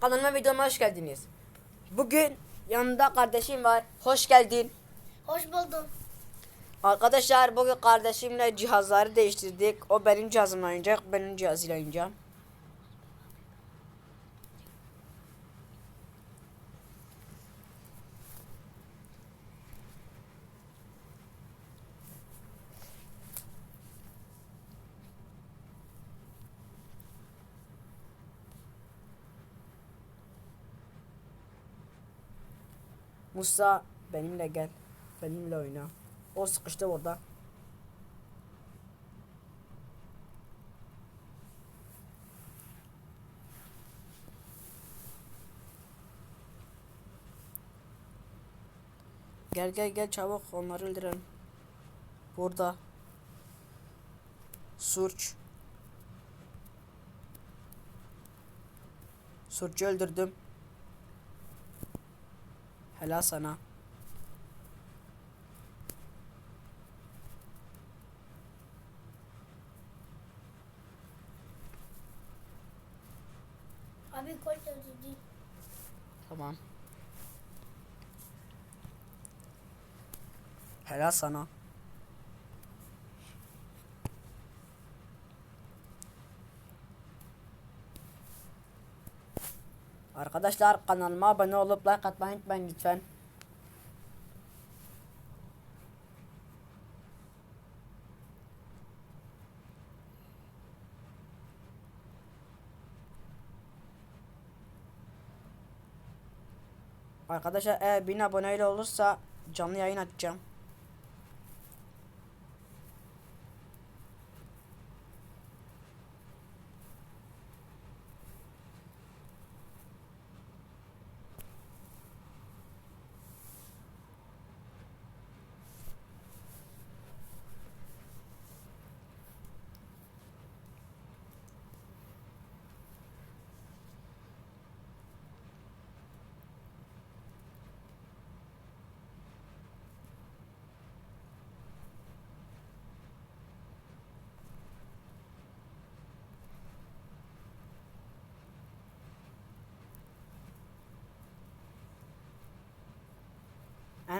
Kanalıma videoma hoş geldiniz. Bugün yanımda kardeşim var. Hoş geldin. Hoş buldum. Arkadaşlar bugün kardeşimle cihazları değiştirdik. O benim cihazımla oynayacak. Benim cihazıyla oynayacağım. Musa benimle gel. Benimle oyna. O sıkıştı orada. Gel gel gel çabuk onları öldürelim. Burada. Surç. Surç'u öldürdüm. Helal sana. Abi koş öldürdü. Tamam. Helal sana. Arkadaşlar kanalıma abone olup like atmayı unutmayın lütfen. Arkadaşlar eğer 1000 aboneyle olursa canlı yayın açacağım.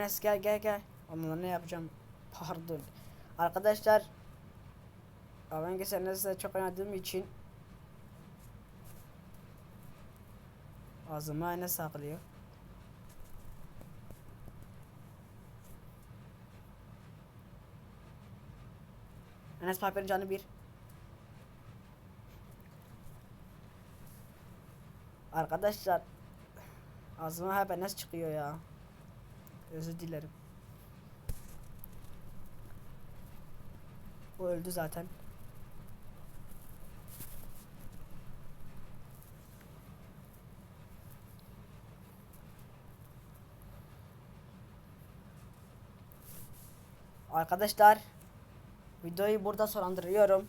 Enes gel gel gel. Onunla ne yapacağım? Pardon. Arkadaşlar geçen Enes'le çok oynadığım için ağzıma Enes saklıyor. Enes Piper'ın canı bir. Arkadaşlar ağzıma hep Enes çıkıyor ya. Özür dilerim. O öldü zaten. Arkadaşlar videoyu burada sonlandırıyorum.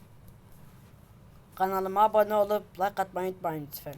Kanalıma abone olup like atmayı unutmayın lütfen.